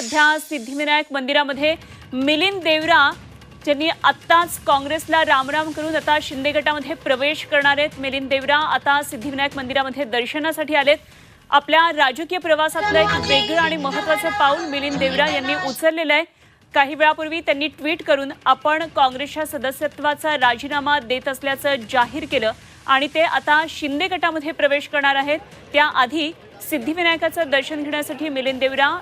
सध्या सिद्धिविनायक मंदिरामध्ये मिलिंद देवरा ज्यांनी आत्ताच काँग्रेसला रामराम करून आता शिंदे गटामध्ये प्रवेश करणार आहेत. मिलिंद देवरा आता सिद्धिविनायक मंदिरामध्ये दर्शनासाठी आलेत. आपल्या राजकीय प्रवासातलं एक वेगळं आणि महत्वाचं पाऊल मिलिंद देवरा यांनी उचललेलं आहे. काही वेळापूर्वी त्यांनी ट्विट करून आपण काँग्रेसच्या सदस्यत्वाचा राजीनामा देत असल्याचं जाहीर केलं आणि ते आता शिंदे गटामध्ये प्रवेश करणार आहेत. त्याआधी सिद्धिविनायकाचं दर्शन घेण्यासाठी मिलिंद देवरा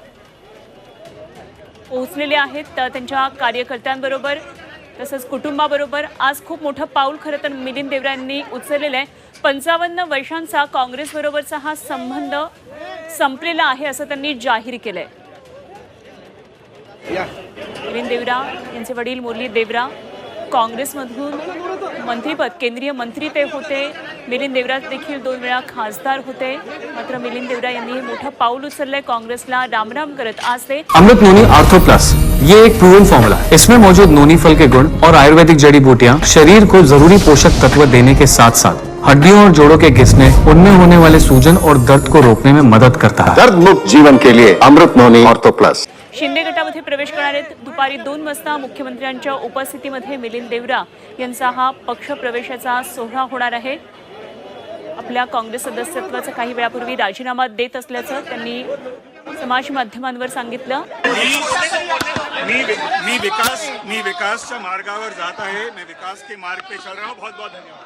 पोहोचलेले आहेत तर त्यांच्या कार्यकर्त्यांबरोबर तसंच कुटुंबाबरोबर. आज खूप मोठं पाऊल खरं तर मिलिंद देवरा यांनी उचललेलं आहे. पंचावन्न वर्षांचा काँग्रेसबरोबरचा हा संबंध संपलेला आहे असं त्यांनी जाहीर केलंय. मिलिंद देवरा यांचे वडील मुरली देवरा काँग्रेसमधून मंत्रीपद केंद्रीय मंत्री ते होते. मिलिंद देवरा देखील दोन वेळा खासदार होते. मात्र मिलिंद देवरा यांनी हे मोठं पाऊल उचललंय. काँग्रेसला रामराम करत आज ते अमृत नोनी आर्थो प्लस ये एक प्रूवन फॉर्मूला है। इसमें मौजूद नोनी फल के गुण और आयुर्वेदिक जड़ी बूटियाँ शरीर को जरूरी पोषक तत्व देने के साथ साथ हड्डियों और जोड़ों के घिसने उनमें होने वाले सूजन और दर्द को रोकने में मदद करता है। दर्द मुक्त जीवन के लिए Amrit noni ortho plus Shinde गटामध्ये प्रवेश करणार आहेत. दुपारी दोन वाजता मुख्यमंत्र्यांच्या उपस्थितीमध्ये मिलिंद देवरा यांचा हा पक्ष प्रवेशाचा सोहळा होणार आहे. आपल्या काँग्रेस सदस्यत्वाचा काही वेळापूर्वी राजीनामा देत असल्याचं त्यांनी समाज माध्यमांवर सांगितलं. मी मी विकास मी विकासच्या मार्गावर जात आहे. मैं विकास के मार्ग पे चल रहा हूँ. बहुत बहुत धन्यवाद.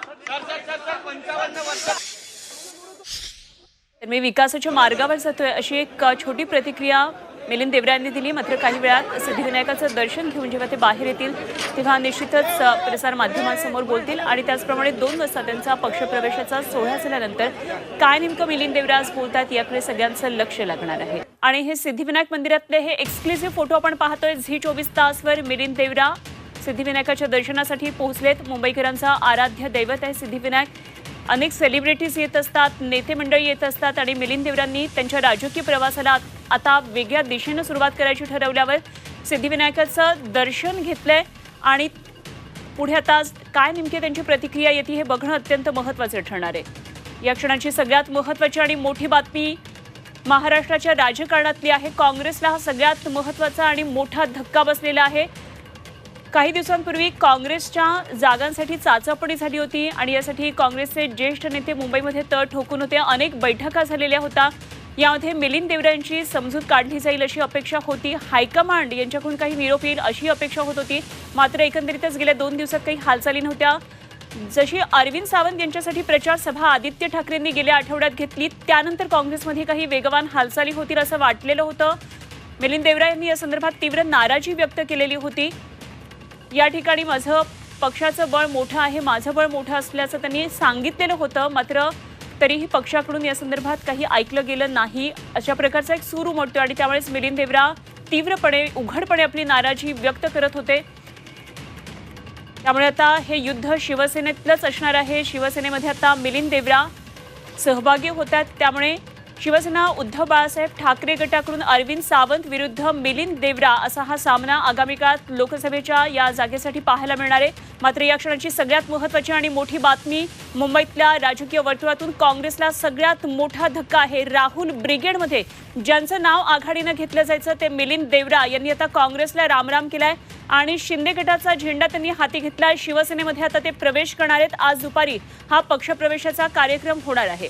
तर मी विकासाच्या मार्गावर जातोय अशी एक छोटी प्रतिक्रिया मिलिंद देवरायांनी दिली. मात्र काही वेळात सिद्धिविनायकाचं दर्शन घेऊन जेव्हा ते बाहेर येतील तेव्हा निश्चितच अ, प्रसार माध्यमांसमोर बोलतील आणि त्याचप्रमाणे दोन वाजता त्यांचा पक्षप्रवेशाचा सोहळा झाल्यानंतर काय नेमकं मिलिंद देवराज बोलतात याकडे सगळ्यांचं लक्ष लागणार आहे. आणि हे सिद्धिविनायक मंदिरातले हे एक्सक्लुझिव्ह फोटो आपण पाहतोय. झी चोवीस तासवर मिलिंद देवरा सिद्धिविनायकाच्या दर्शनासाठी पोहोचलेत. मुंबईकरांचा आराध्य दैवत आहे सिद्धिविनायक. अनेक सेलिब्रिटीज येत असतात नेते मंडळी येत असतात आणि मिलिंद देवरांनी त्यांच्या राजकीय प्रवासाला आता वेगळ्या दिशेनं सुरुवात करायची ठरवल्यावर सिद्धिविनायकाचं दर्शन घेतलंय आणि पुढे आता काय नेमकी त्यांची प्रतिक्रिया येते हे बघणं अत्यंत महत्त्वाचं ठरणार आहे. या क्षणाची सगळ्यात महत्त्वाची आणि मोठी बातमी महाराष्ट्राच्या राजकारणातली आहे. काँग्रेसला हा सगळ्यात महत्त्वाचा आणि मोठा धक्का बसलेला आहे. काही दिवसांपूर्वी काँग्रेसच्या जागांसाठी चाचपणी झाली होती आणि यासाठी काँग्रेसचे ज्येष्ठ नेते मुंबईमध्ये तळ ठोकून होते. अनेक बैठका झालेल्या होत्या यामध्ये मिलिंद देवरा यांची समजूत काढली जाईल अशी अपेक्षा होती. हायकमांड यांच्याकडून काही निरोप येईल अशी अपेक्षा होत होती. मात्र एकंदरीतच गेल्या दोन दिवसात काही हालचाली नव्हत्या. जशी अरविंद सावंत यांच्यासाठी प्रचार सभा आदित्य ठाकरेंनी गेल्या आठवड्यात घेतली त्यानंतर काँग्रेसमध्ये काही वेगवान हालचाली होतील असं वाटलेलं होतं. मिलिंद देवरा यांनी या संदर्भात तीव्र नाराजी व्यक्त केलेली होती. या ठिकाणी माझं पक्षाचं बळ मोठं आहे माझं बळ मोठं असल्याचं त्यांनी सांगितलेलं होतं. मात्र तरीही पक्षाकडून या संदर्भात काही ऐकलं गेलं नाही. अशा प्रकारचा एक सूर उमटतो आणि त्यामुळेच मिलिंद देवरा तीव्रपणे उघडपणे आपली नाराजी व्यक्त करत होते. त्यामुळे आता हे युद्ध शिवसेनेतलंच असणार आहे. शिवसेनेमध्ये आता मिलिंद देवरा सहभागी होतात. त्यामुळे शिवसेना उद्धव बाळासाहेब ठाकरे गटाकडून अरविंद सावंत विरुद्ध मिलिंद देवरा असा हा सामना आगामी काळात लोकसभेच्या या जागेसाठी पाहायला मिळणार आहे. मात्र या क्षणाची सगळ्यात महत्त्वाची आणि मोठी बातमी मुंबईतल्या राजकीय वर्तुळातून काँग्रेसला सगळ्यात मोठा धक्का आहे. राहुल ब्रिगेडमध्ये ज्यांचं नाव आघाडीनं घेतलं जायचं ते मिलिंद देवरा यांनी आता काँग्रेसला रामराम केलाय आणि शिंदे गटाचा झेंडा त्यांनी हाती घेतला शिवसेनेमध्ये आता ते प्रवेश करणार आहेत. आज दुपारी हा पक्षप्रवेशाचा कार्यक्रम होणार आहे.